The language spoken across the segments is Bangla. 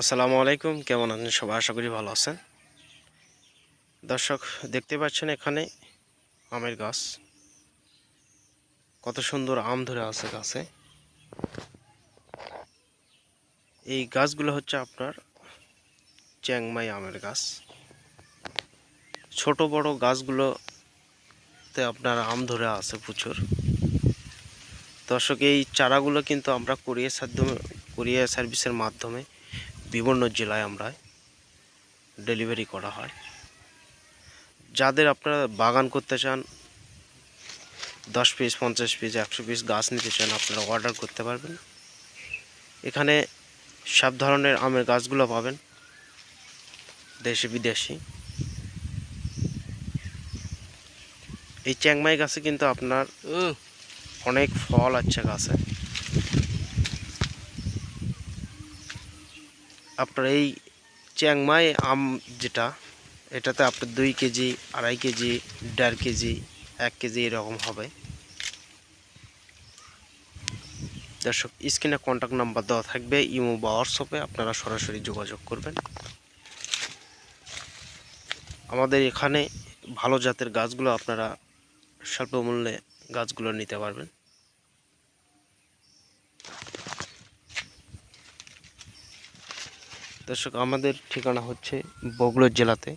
আসসালামু আলাইকুম, কেমন আছেন সবাই? আশা করি ভালো আছেন। দর্শক, দেখতে পাচ্ছেন এখানে আমের গাছ। কত সুন্দর আম ধরে আছে গাছে। এই গাছগুলো হচ্ছে আপনার চ্যাংমাই আমের গাছ। ছোট বড় গাছগুলোতে আপনার আম ধরে আছে প্রচুর। দর্শক, এই চারাগুলো কিন্তু আমরা কুরিয়ার মাধ্যমে কুরিয়ার সার্ভিসের মাধ্যমে বিভিন্ন জেলায় আমরা ডেলিভারি করা হয়। যাদের আপনারা বাগান করতে চান দশ পিস পঞ্চাশ পিস একশো পিস গাছ নিতে চান আপনারা অর্ডার করতে পারবেন। এখানে সব ধরনের আমের গাছগুলো পাবেন দেশি বিদেশি। এই চ্যাংমাই গাছে কিন্তু আপনার অনেক ফল আছে গাছে। আপনার এই চ্যাংমাই আম যেটা, এটাতে আপনার দুই কেজি, আড়াই কেজি, দেড় কেজি, এক কেজি এরকম হবে। দর্শক, স্ক্রিনে কন্ট্যাক্ট নাম্বার দেওয়া থাকবে, ইমো বা হোয়াটসঅ্যাপে আপনারা সরাসরি যোগাযোগ করবেন। আমাদের এখানে ভালো জাতের গাছগুলো আপনারা স্বল্প মূল্যে গাছগুলো নিতে পারবেন। দর্শক, আমাদের ঠিকানা হচ্ছে বগুড়া জেলাতে।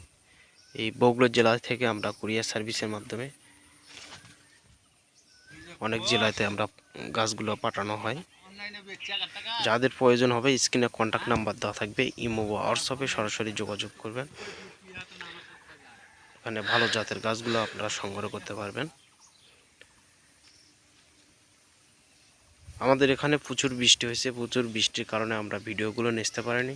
এই বগুড়া জেলা থেকে আমরা কুরিয়ার সার্ভিসের মাধ্যমে অনেক জেলাতে আমরা গাছগুলো পাঠানো হয়। যাদের প্রয়োজন হবে স্ক্রিনে কন্ট্যাক্ট নাম্বার দেওয়া থাকবে, ইমো বা হোয়াটসঅ্যাপে সরাসরি যোগাযোগ করবেন। এখানে ভালো জাতের গাছগুলো আপনারা সংগ্রহ করতে পারবেন। আমাদের এখানে প্রচুর বৃষ্টি হয়েছে, প্রচুর বৃষ্টির কারণে আমরা ভিডিওগুলো নিতে পারিনি।